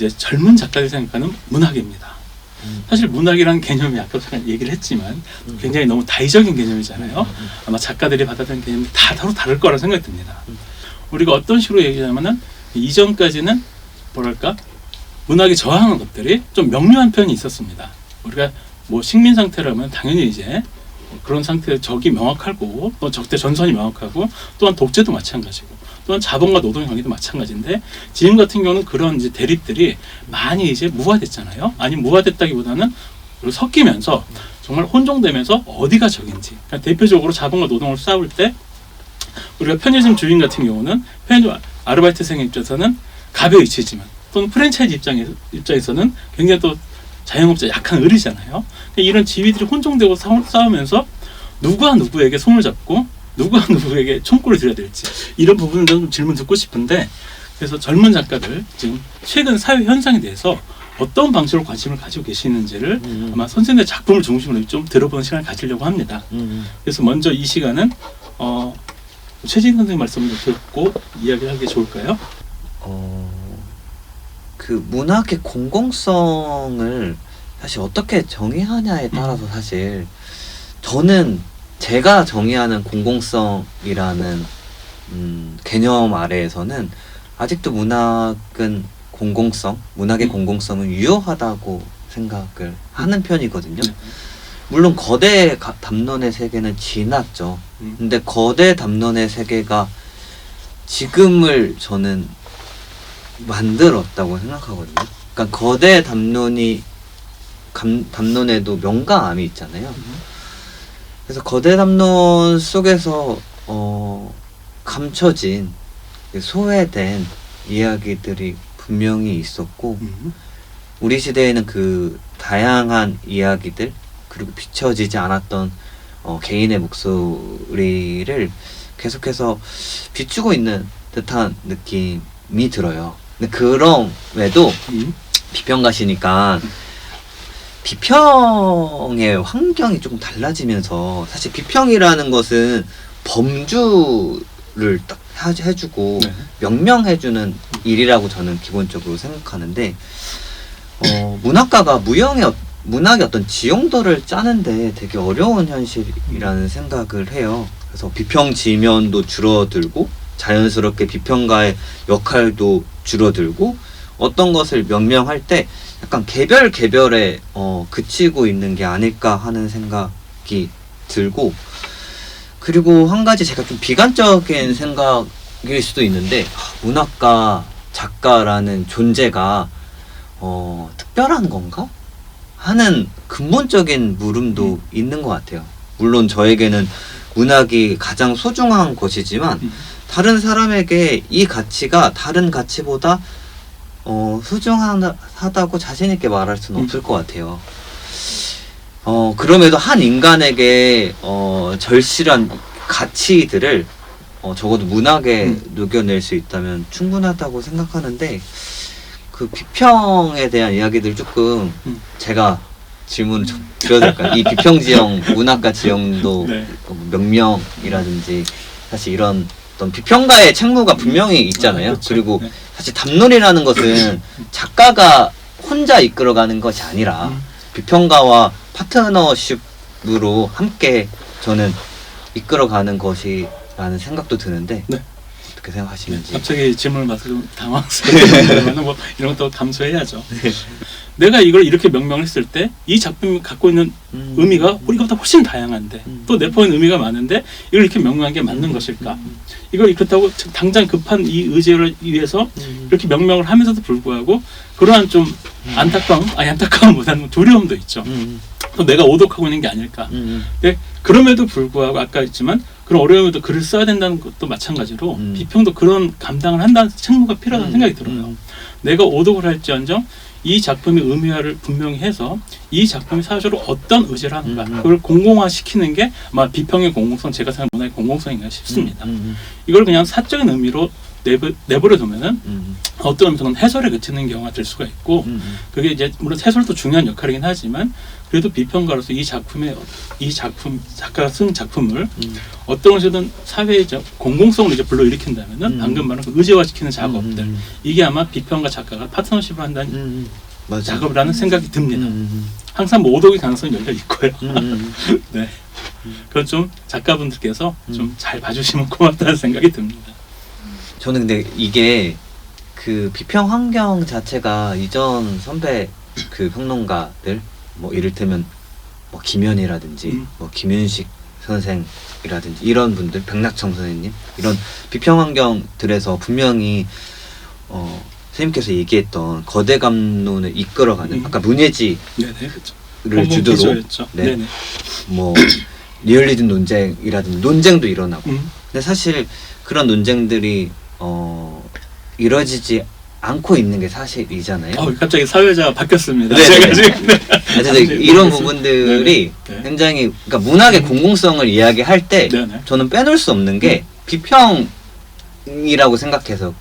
이제 젊은 작가들이 생각하는 문학입니다. 음. 사실 문학이라는 개념이 아까 잠깐 얘기를 했지만 음. 굉장히 너무 다의적인 개념이잖아요. 음, 음. 아마 작가들이 받아들이는 개념이 다 서로 다를 거라 생각이 듭니다. 음. 우리가 어떤 식으로 얘기하냐면은 이전까지는 뭐랄까 문학이 저항한 것들이 좀 명료한 편이 있었습니다. 우리가 뭐 식민 상태라면 당연히 이제 그런 상태 적이 명확하고 또 적대 전선이 명확하고 또한 독재도 마찬가지고 또한 자본과 노동의 관계도 마찬가지인데 지금 같은 경우는 그런 이제 대립들이 많이 이제 무화됐잖아요. 아니 무화됐다기보다는 섞이면서 정말 혼종되면서 어디가 적인지 그러니까 대표적으로 자본과 노동을 싸울 때 우리가 편의점 주인 같은 경우는 편의점 아르바이트생 입장에서는 갑의 위치지만 또는 프랜차이즈 입장에, 입장에서는 굉장히 또 자영업자 약한 을이잖아요. 그러니까 이런 지위들이 혼종되고 싸우- 싸우면서 누가 누구에게 손을 잡고 누가 누구에게 총구를 들여야 될지 이런 부분을 좀 질문 듣고 싶은데 그래서 젊은 작가들 지금 최근 사회 현상에 대해서 어떤 방식으로 관심을 가지고 계시는지를 음. 아마 선생님의 작품을 중심으로 좀 들어보는 시간을 가지려고 합니다. 음. 그래서 먼저 이 시간은 어, 최진 선생님 말씀을 듣고 이야기를 게 좋을까요? 어, 그 문학의 공공성을 사실 어떻게 정의하냐에 따라서 사실 저는 제가 정의하는 공공성이라는 음, 개념 아래에서는 아직도 문학은 공공성, 문학의 음. 공공성은 유효하다고 생각을 하는 편이거든요. 네. 물론 거대 가- 담론의 세계는 지났죠. 음. 근데 거대 담론의 세계가 지금을 저는 만들었다고 생각하거든요. 그러니까 거대 담론이 감, 담론에도 명가암이 있잖아요. 그래서 거대 담론 속에서 어, 감춰진 소외된 이야기들이 분명히 있었고 음. 우리 시대에는 그 다양한 이야기들 그리고 비춰지지 않았던 어, 개인의 목소리를 계속해서 비추고 있는 듯한 느낌이 들어요. 근데 그럼에도 음. 비평가시니까 비평의 환경이 조금 달라지면서 사실 비평이라는 것은 범주를 딱 하- 해주고 네. 명명해주는 일이라고 저는 기본적으로 생각하는데 어, 문학가가 무형의 어- 문학의 어떤 지용도를 짜는데 되게 어려운 현실이라는 생각을 해요. 그래서 비평 지면도 줄어들고 자연스럽게 비평가의 역할도 줄어들고 어떤 것을 명명할 때 약간 개별 개별에 어, 그치고 있는 게 아닐까 하는 생각이 들고 그리고 한 가지 제가 좀 비관적인 생각일 수도 있는데 아, 문학가 작가라는 존재가 어, 특별한 건가 하는 근본적인 물음도 있는 것 같아요. 물론 저에게는 문학이 가장 소중한 것이지만 음. 다른 사람에게 이 가치가 다른 가치보다 어, 소중하다고 자신 있게 말할 수는 음. 없을 것 같아요. 어, 그럼에도 한 인간에게 어, 절실한 가치들을 어, 적어도 문학에 음. 녹여낼 수 있다면 충분하다고 생각하는데 그 비평에 대한 이야기들 조금 음. 제가 질문을 좀 드려도 될까요? 이 비평 지형, 문학가 지형도 네. 어, 명명이라든지 사실 이런 어떤 비평가의 책무가 분명히 있잖아요. 아, 그렇죠. 그리고 네. 사실 담론이라는 것은 작가가 혼자 이끌어가는 것이 아니라 음. 비평가와 파트너십으로 함께 저는 이끌어가는 것이라는 생각도 드는데 네. 어떻게 생각하시는지. 갑자기 질문을 받아서 좀 당황스러우면 뭐 이런 것도 감수해야죠. 내가 이걸 이렇게 명명을 했을 때 이 작품이 갖고 있는 음. 의미가 이것보다 훨씬 다양한데 음. 또 내포한 의미가 많은데 이걸 이렇게 명명한 게 맞는 것일까? 이걸 그렇다고 당장 급한 이 의제를 위해서 음. 이렇게 명명을 하면서도 불구하고 그러한 좀 안타까움, 아니 안타까움보다는 두려움도 있죠. 음. 또 내가 오독하고 있는 게 아닐까? 음. 근데 그럼에도 불구하고 아까 했지만 그런 어려움에도 글을 써야 된다는 것도 마찬가지로 음. 비평도 그런 감당을 한다는 책무가 필요하다는 생각이 들어요. 음. 내가 오독을 할지언정 이 작품의 의미화를 분명히 해서 이 작품이 사실로 어떤 의지를 하는가 음. 그걸 공공화시키는 게 아마 비평의 공공성 제가 생각하는 문화의 공공성인가 싶습니다. 음. 이걸 그냥 사적인 의미로 내버, 내버려 두면은 음. 어떤 면에서는 해설에 그치는 경우가 될 수가 있고 음. 그게 이제 물론 해설도 중요한 역할이긴 하지만 그래도 비평가로서 이 작품의 이 작품 작가가 쓴 작품을 음. 어떤 식이든 사회적 공공성을 이제 불러일으킨다면은 음. 방금 말한 그 의제화시키는 작업들 음. 이게 아마 비평가 작가가 파트너십을 한다는 음. 작업을 하는 생각이 듭니다. 음. 항상 모독의 가능성이 열려 있고요. 음. 음. 네. 그건 좀 작가분들께서 음. 좀잘 봐주시면 고맙다는 생각이 듭니다. 저는 근데 이게 그 비평 환경 자체가 이전 선배 그 평론가들 뭐 이를테면 뭐 김현이라든지 음. 뭐 김윤식 선생이라든지 이런 분들 백낙청 선생님 이런 비평 환경들에서 분명히 어 선생님께서 얘기했던 거대 감론을 이끌어가는 음. 아까 문예지를 네네 그렇죠. 주도로 기조였죠. 네. 네네. 뭐 리얼리즘 논쟁이라든지 논쟁도 일어나고 음. 근데 사실 그런 논쟁들이 어 이루어지지 않고 있는 게 사실이잖아요. 어, 갑자기 사회자가 바뀌었습니다. 네, 제가 네. 지금 네. 그래서 네, 이런. 부분들이 네, 네. 굉장히 그러니까 문학의 공공성을 이야기할 때 네네. 저는 빼놓을 수 없는 게 비평이라고 생각해서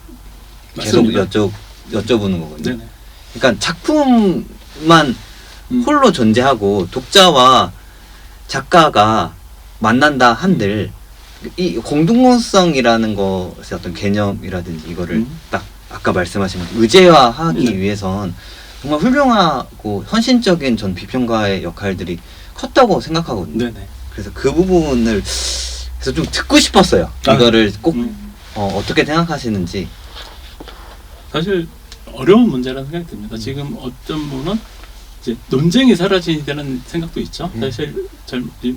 계속 맞습니다. 여쭤 여쭤보는 거거든요. 네네. 그러니까 작품만 음. 홀로 존재하고 독자와 작가가 만난다 한들 이 공동성이라는 것의 어떤 개념이라든지 이거를 음. 딱 아까 말씀하신 의제화하기 네. 위해선 정말 훌륭하고 헌신적인 전 비평가의 역할들이 컸다고 생각하거든요. 네네. 그래서 그 부분을 그래서 좀 듣고 싶었어요. 아, 이거를 꼭 음. 어, 어떻게 생각하시는지. 사실 어려운 문제라는 생각이 듭니다. 지금 어떤 분은 이제 논쟁이 사라지는 생각도 있죠. 음. 사실 절, 이-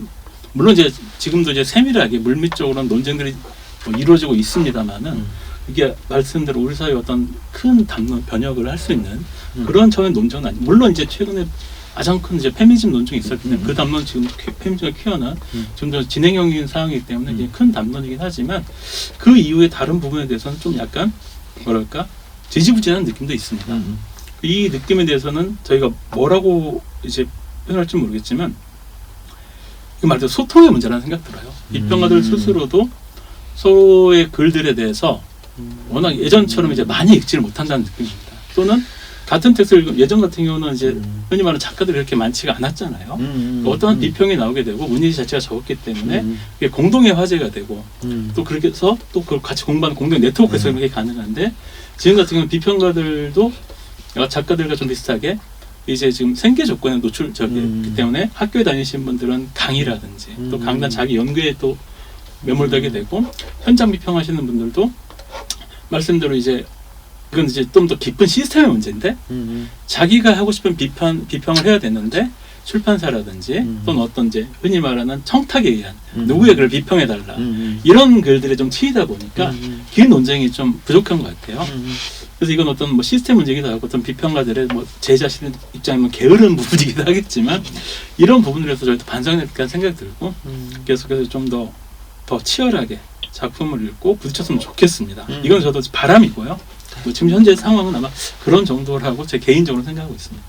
물론 이제 지금도 이제 세밀하게 물밑적으로는 논쟁들이 뭐 이루어지고 있습니다만은 음. 이게 말씀대로 우리 사회 어떤 큰 담론 변혁을 할 수 있는 음. 그런 차원의 논쟁은 아니. 물론 이제 최근에 가장 큰 이제 페미니즘 논쟁이 있었기 때문에 음. 그 담론 지금 쾌- 페미니즘을 키워난 음. 좀더 진행형인 상황이기 때문에 이게 음. 큰 담론이긴 하지만 그 이후에 다른 부분에 대해서는 좀 약간 뭐랄까 지지부진한 느낌도 있습니다. 음. 이 느낌에 대해서는 저희가 뭐라고 이제 표현할지 모르겠지만 그 말대로 소통의 문제라는 생각 들어요. 음. 비평가들 스스로도 서로의 글들에 대해서 음. 워낙 예전처럼 이제 많이 읽지를 못한다는 느낌입니다. 또는 같은 텍스트를 읽으면 예전 같은 경우는 이제 음. 흔히 말하는 작가들이 이렇게 많지가 않았잖아요. 음. 어떠한 음. 비평이 나오게 되고 문예지 자체가 적었기 때문에 음. 그게 공동의 화제가 되고 음. 또 그렇게 해서 또 그걸 같이 공부하는 공동 네트워크에서 음. 그게 가능한데 지금 같은 경우는 비평가들도 작가들과 좀 비슷하게 이제 지금 생계 조건에 노출 저기 음. 기 때문에 학교에 다니신 분들은 강의라든지 또 음. 강단 자기 연구에 또 매몰되게 되고 현장 비평하시는 분들도 말씀대로 이제 이건 이제 좀 더 깊은 시스템의 문제인데 음. 자기가 하고 싶은 비평 비평을 해야 되는데 출판사라든지 음. 또는 어떤 이제 흔히 말하는 청탁에 의한 음. 누구의 글을 비평해 달라 음. 이런 글들이 좀 치이다 보니까 음. 긴 논쟁이 좀 부족한 것 같아요. 음. 그래서 이건 어떤 뭐 시스템 문제이기도 하고 어떤 비평가들의 뭐 제 자신의 입장이면 게으른 부분이기도 하겠지만 이런 부분들에서 저희도 될까 생각이 들고 음. 계속해서 좀 더 더 치열하게 작품을 읽고 부딪혔으면 좋겠습니다. 음. 이건 저도 바람이고요. 뭐 지금 현재 상황은 아마 그런 정도라고 제 개인적으로 생각하고 있습니다.